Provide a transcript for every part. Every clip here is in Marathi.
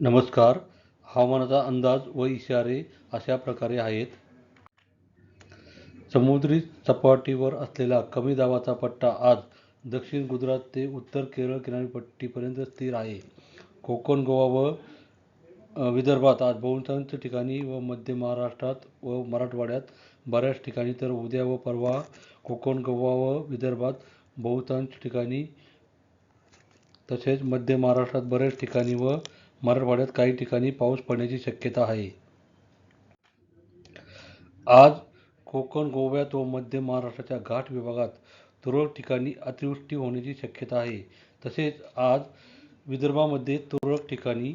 नमस्कार. हवामानाचा अंदाज व इशारे अशा प्रकारे आहेत. समुद्री सपाटीवर असलेला कमी दाबाचा पट्टा आज दक्षिण गुजरात ते उत्तर केरळ किनारपट्टीपर्यंत स्थिर आहे. कोकण गोवा व विदर्भात आज बहुतांश ठिकाणी व मध्य महाराष्ट्रात व मराठवाड्यात बऱ्याच ठिकाणी तर उद्या व परवा कोकण गोवा व विदर्भात बहुतांश ठिकाणी तसेच मध्य महाराष्ट्रात बऱ्याच ठिकाणी व मराठवाड्यात काही ठिकाणी पाऊस पडण्याची शक्यता आहे. आज कोकण गोव्यात व मध्य महाराष्ट्राच्या घाट विभागात तुरळक ठिकाणी अतिवृष्टी होण्याची शक्यता आहे. तसेच आज विदर्भामध्ये तुरळक ठिकाणी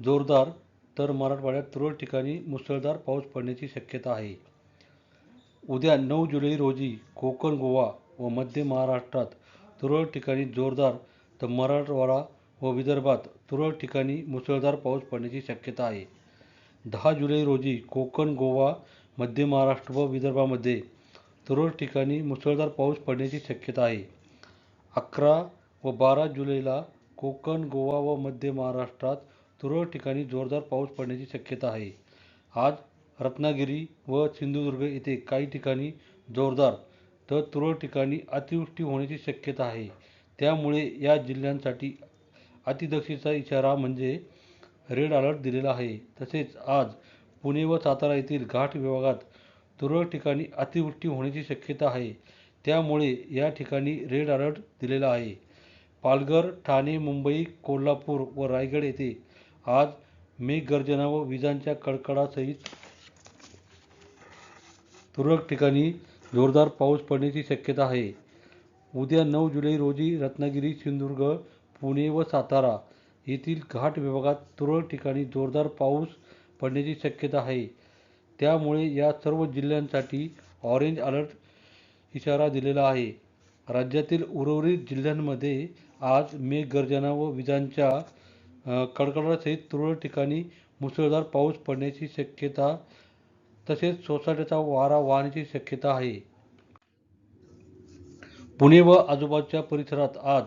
जोरदार तर मराठवाड्यात तुरळक ठिकाणी मुसळधार पाऊस पडण्याची शक्यता आहे. उद्या नऊ जुलै रोजी कोकण गोवा व मध्य महाराष्ट्रात तुरळक ठिकाणी जोरदार तर मराठवाडा व विदर्भात तुरळक ठिकाणी मुसळधार पाऊस पडण्याची शक्यता आहे. दहा जुलै रोजी कोकण गोवा मध्य महाराष्ट्र व विदर्भामध्ये तुरळक ठिकाणी मुसळधार पाऊस पडण्याची शक्यता आहे. अकरा व बारा जुलैला कोकण गोवा व मध्य महाराष्ट्रात तुरळक ठिकाणी जोरदार पाऊस पडण्याची शक्यता आहे. आज रत्नागिरी व सिंधुदुर्ग येथे काही ठिकाणी जोरदार तर तुरळक ठिकाणी अतिवृष्टी होण्याची शक्यता आहे. त्यामुळे या जिल्ह्यांसाठी अतिदक्षतेचा इशारा म्हणजे रेड अलर्ट दिलेला आहे. तसेच आज पुणे व सातारा येथील घाट विभागात तुरळक ठिकाणी अतिवृष्टी होण्याची शक्यता आहे. त्यामुळे या ठिकाणी रेड अलर्ट दिलेला आहे. पालघर ठाणे मुंबई कोल्हापूर व रायगड येथे आज मेघगर्जना व विजांच्या कडकडासहित तुरळक ठिकाणी जोरदार पाऊस पडण्याची शक्यता आहे. उद्या नऊ जुलै रोजी रत्नागिरी सिंधुदुर्ग पुणे व सातारा येथील घाट विभागात तुरळक ठिकाणी जोरदार पाऊस पडण्याची शक्यता आहे. त्यामुळे या सर्व जिल्ह्यांसाठी ऑरेंज अलर्ट इशारा दिलेला आहे. राज्यातील उर्वरित जिल्ह्यांमध्ये आज मेघगर्जना व विजांच्या कडकडासहित तुरळक ठिकाणी मुसळधार पाऊस पडण्याची शक्यता तसेच सोसाट्याचा वारा वाहण्याची शक्यता आहे. पुणे व आजूबाजूच्या परिसरात आज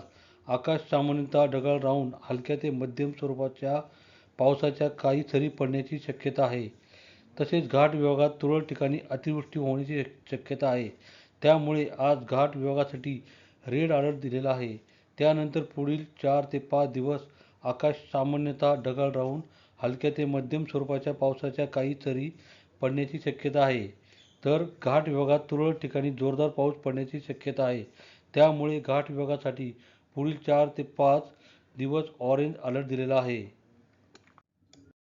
आकाश सामान्यतः ढगाळ राहून हलक्या ते मध्यम स्वरूपाच्या पावसाच्या काही सरी पडण्याची शक्यता आहे. तसेच घाट विभागात तुरळक ठिकाणी अतिवृष्टी होण्याची शक्यता आहे. त्यामुळे आज घाट विभागासाठी रेड अलर्ट दिलेला आहे. त्यानंतर पुढील चार ते पाच दिवस आकाश सामान्यतः ढगाळ राहून हलक्या ते मध्यम स्वरूपाच्या पावसाच्या काही सरी पडण्याची शक्यता आहे. तर घाट विभागात तुरळक ठिकाणी जोरदार पाऊस पडण्याची शक्यता आहे. त्यामुळे घाट विभागासाठी पुढील चार ते पाच दिवस ऑरेंज अलर्ट दिलेला आहे.